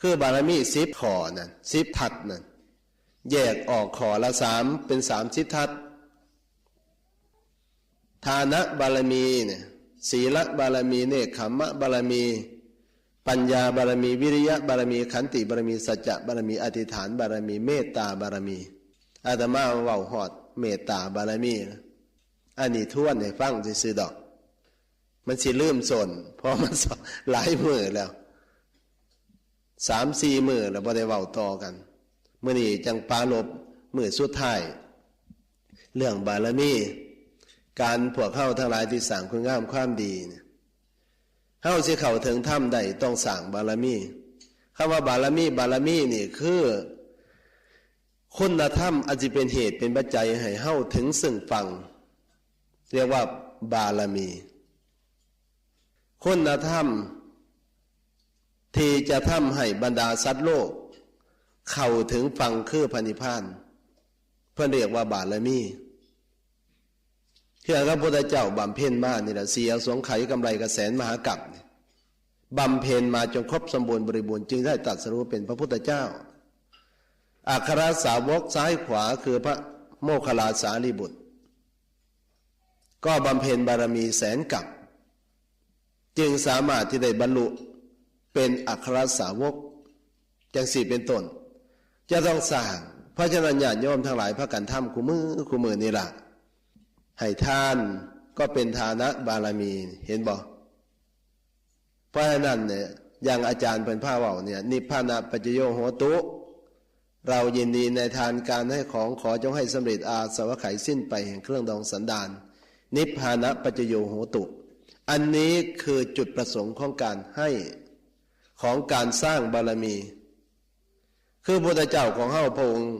คือบารมีสิบขอนั่นสิบทัดนั่นแยกออกขอละสามเป็นสามสิบทัดทานะบารมีเนี่ยศีลบารมีเนคขมมะบารมี ปัญญาบารมีวิริยะบารมีขันติบารมีสัจจะบารมีอธิษฐานบารมีเมตตาบารมีอาตมาเว้าหอด เมตตาบารมีอันนี้ทวนให้ฟังซื่อดอก มันสิลืมสนเพราะมันหลายมือแล้ว สามสี่มือแล้วบ่ได้เว้าต่อกันเมื่อนี้จังปาลบมือสุดท้ายเรื่องบารมีการพวกเข้าทั้งหลายที่สั่งคุณงามความดีเนี่ยเข้าสิเข้าถึงถ้ำใดต้องสั่งบารมีคำว่าบารมีบารมีนี่คือคุณธรรมอาจจะเป็นเหตุเป็นปัจจัยให้เข้าถึงซึ่งฟัง เรียกว่าบารมีคุณธรรม ที่จะทำให้บรรดาสัตว์โลก เข้าถึงฟังคือพันิพานเพื่อเรียกว่าบารมีเคือพระพุทธเจ้าบำเพ็ญมานี่แหละเสียสงไขกำไรกระแสนมหากัปบำเพ็ญมาจนครบสมบูรณ์บริบูรณ์จึงได้ตรัสรู้เป็นพระพุทธเจ้า อัครสาวกซ้ายขวาคือพระโมคคัลลาสารีบุตร ก็บำเพ็ญบารมีแสนกับ จึงสามารถที่ได้บรรลุ เป็นอัครสาวกจังสี่เป็นต้นจะต้องสร้างพระฉะนั้นญาติโยมทั้งหลายพระกันทำคู่มือคู่มือนี่แหละให้ท่านก็เป็นฐานะบารมีเห็นบอกเพราะฉะนั้นเนี่ยอย่างอาจารย์เป็นผ้าเว่าเนี่ยนิพพานาปัจโยโหตุ เรายินดีในทานการให้ของขอจงให้สำเร็จอาสวะไขสิ้นไปแห่งเครื่องดองสันดาน นิพพานะปัจจโยโหตุ อันนี้คือจุดประสงค์ของการให้ ของการสร้างบารมี คือพระเจ้าของเฮาพระองค์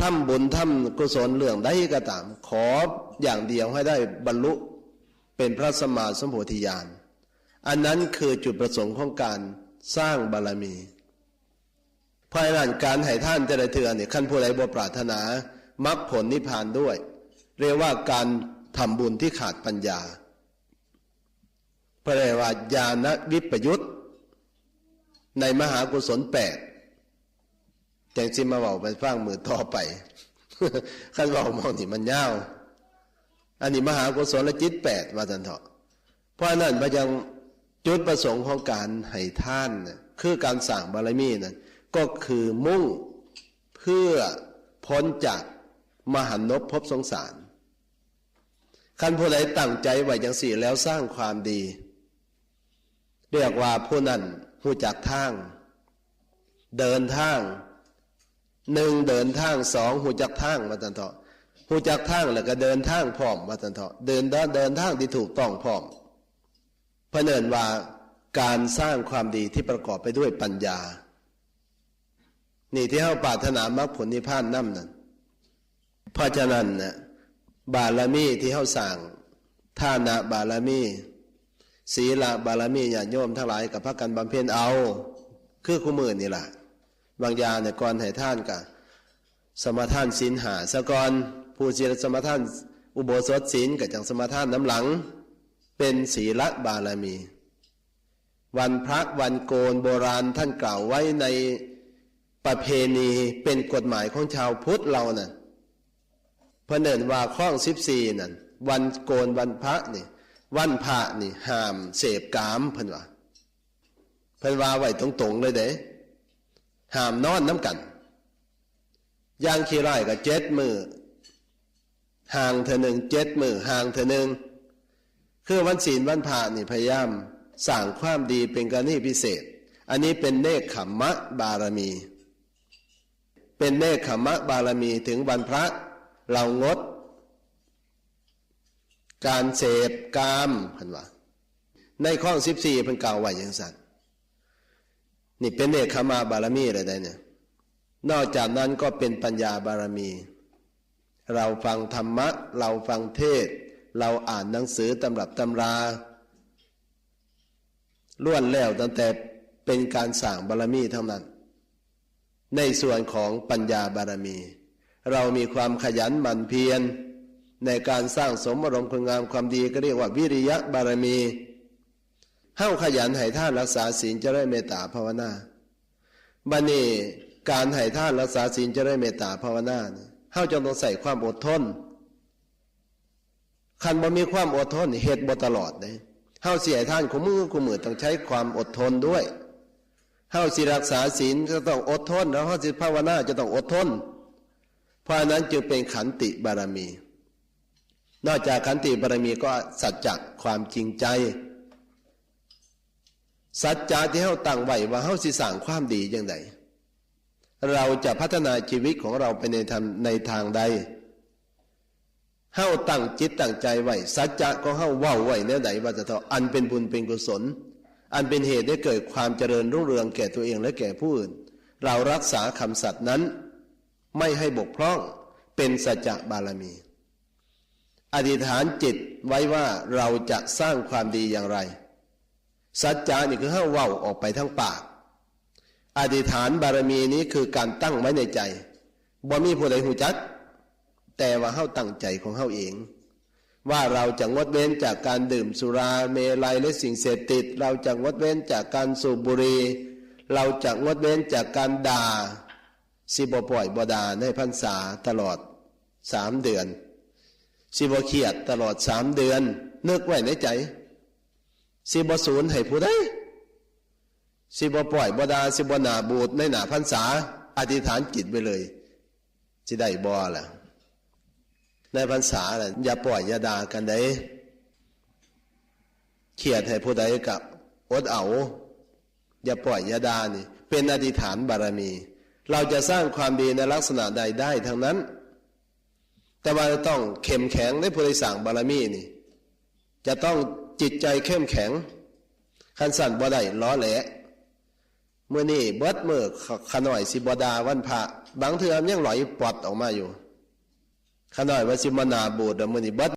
ทำบุญทำกุศลเรื่องใดก็ตาม ขออย่างเดียวให้ได้บรรลุเป็นพระสมมาสมโพธิญาณอันนั้นคือจุดประสงค์ของการสร้างบารมีภายหลังการให้ท่านแต่ละเทือเนี่ยขั้นผู้ใดบ่ปรารถนามรรคผลนิพพานด้วย เรียกว่าการทำบุญที่ขาดปัญญาพระเรียกว่าญาณวิปยุต ในมหากุศลแปดแจงซิมาเบอกไปฟังมือต่อไปขั้นบอกมองนี่มันยาวอันนี้มหากุศลจิตแปดว่าจันเถาะเพราะนั้นพระยังจุดประสงค์ของการให้ท่านคือการสั่งบารมีนั้นก็คือมุ่งเพื่อพ้นจากมหันนบพบสงสารคันผู้ใดตั้งใจไว้อย่างสี่แล้วสร้างความดี เรียกว่าผู้นั้น ผู้จักทาง เดินทางหนึ่งเดินทางสองหูจักทางมาตันเถาะหูจักทางแล้วก็เดินทางพร้อมมาตันเถาะเดินเดินทางที่ถูกต้องพร้อมพระเนินว่าการสร้างความดีที่ประกอบไปด้วยปัญญา นี่ที่เขาปรารถนามรรคผลนิพพานนั่นนั่นเพราะฉะนั้นนะบารมีที่เขาสั่งท่านะบารมี ศีลบารมีญาติโยมทั้งหลายกับพระกันบำเพ็ญเอา คือคู่มือนี่แหละบางยาเนี่ยก่อนให้ท่านกับสมทานศีลหาสะกอนผู้เสียสมทานอุโบสถศีลกับจังสมทานน้ำหลัง เป็นศีลบารมี วันพระวันโกนโบราณท่านกล่าวไว้ในประเพณีเป็นกฎหมายของชาวพุทธเรานะ่ะพระเนินว่าข้องสิบสี่นั่นวันโกนวันพระนี่ วันพระนี่ห้ามเสพกามเพิ่นว่าเพิ่นว่าไว้ตรงๆเลยเด้ห้ามนอนน้ำกันย่างขี้ไร่กับเจ็ดมือห่างเธอหนึ่งเจ็ดมือห่างเธอหนึ่งคือวันศีลวันพระนี่พยายามสั่งความดีเป็นกรณีพิเศษ อันนี้เป็นเนคขมมะบารมี เป็นเนคขมมะบารมีถึงวันพระ เรางด การเสพกามพันว่าในข้อสิบสี่เพิ่นกล่าวไว้อย่างสัตว์นี่เป็นเนคขมาบารมีอะไรได้เนี่ย นอกจากนั้นก็เป็นปัญญาบารมี เราฟังธรรมะ เราฟังเทศ เราอ่านหนังสือตำรับตำราล้วนแล้วตั้งแต่เป็นการสั่งบารมีเท่านั้น ในส่วนของปัญญาบารมี เรามีความขยันหมั่นเพียร ในการสร้างสมอารมณ์คุณงามความดีก็เรียกว่าวิริยะบารมีเฮ้าขยันให้ท่านรักษาศีลเจะได้เมตตาภาวนาบันนี้การให้ท่านรักษาศีลเจะได้เมตตาภาวนาเนี่เฮ้าจะต้องใส่ความอดทนคันบ่มีความอดทนเหตุบ่ตลอดเลยเฮาเสิให้ท่านขมือขมือต้องใช้ความอดทนด้วยเฮาสิรักษาศีลก็ต้องอดทนแล้วเฮาสิภาวนาจะต้องอดทน เพราะนั้นจึงเป็นขันติบารมี นอกจากขันติบารมีก็สัจจะความจริงใจ สัจจะที่เฮาตั้งไว้ว่าเฮาสิสร้างความดีอย่างไรเราจะพัฒนาชีวิตของเราไปในทางในทางใดเฮาตั้งจิตตั้งใจไว้สัจจะก็เฮาเว้าไว้แนวใดว่าจะเท่าอันเป็นบุญเป็นกุศล อันเป็นเหตุให้เกิดความเจริญรุ่งเรืองแก่ตัวเองและแก่ผู้อื่น เรารักษาคำสัตย์นั้น ไม่ให้บกพร่องเป็นสัจจะบารมี อธิษฐานจิตไว้ว่าเราจะสร้างความดีอย่างไร สัจจานี่คือเฮาเว้าออกไปทั้งปาก อธิษฐานบารมีนี้คือการตั้งไว้ในใจบ่มีผู้ใดหูจัก แต่ว่าเฮาตั้งใจของเฮาเอง ว่าเราจะงดเว้นจากการดื่มสุราเมลัยและสิ่งเสพติด เราจะงดเว้นจากการสูบบุหรี่เราจะงดเว้นจากการด่าสิบปล่อยบดาในพรรษาตลอดสามเดือน สิบเขียดตลอดสามเดือน นึกไว้ในใจ สิบศูนย์ให้ผู้ใดสิบปล่อยบดาสิบหนาบูดในหนาพรรษา อธิษฐานจิตไปเลยสิได้บ่ล่ะ ในพรรษาน่ะอย่าปล่อยอย่าด่ากันได้เขียดให้ผู้ใดกับอดเอา อย่าปล่อยอย่าด่านี่ เป็นอธิษฐานบารมี เราจะสร้างความดีในลักษณะใดได้ทั้งนั้น แต่ว่าต้องเข้มแข็งในผู้ใดสั่งบารมีนี่ จะต้องจิตใจเข้มแข็งขันสั่นบ่ได้ล้อแหละเมื่อนี่เบิดมือขน่อยสิบดาวันพระบางเทือมนยังหลอยปอดออกมาอยู่ขน่อยว่าสิมนาบูดมือนี่เบิด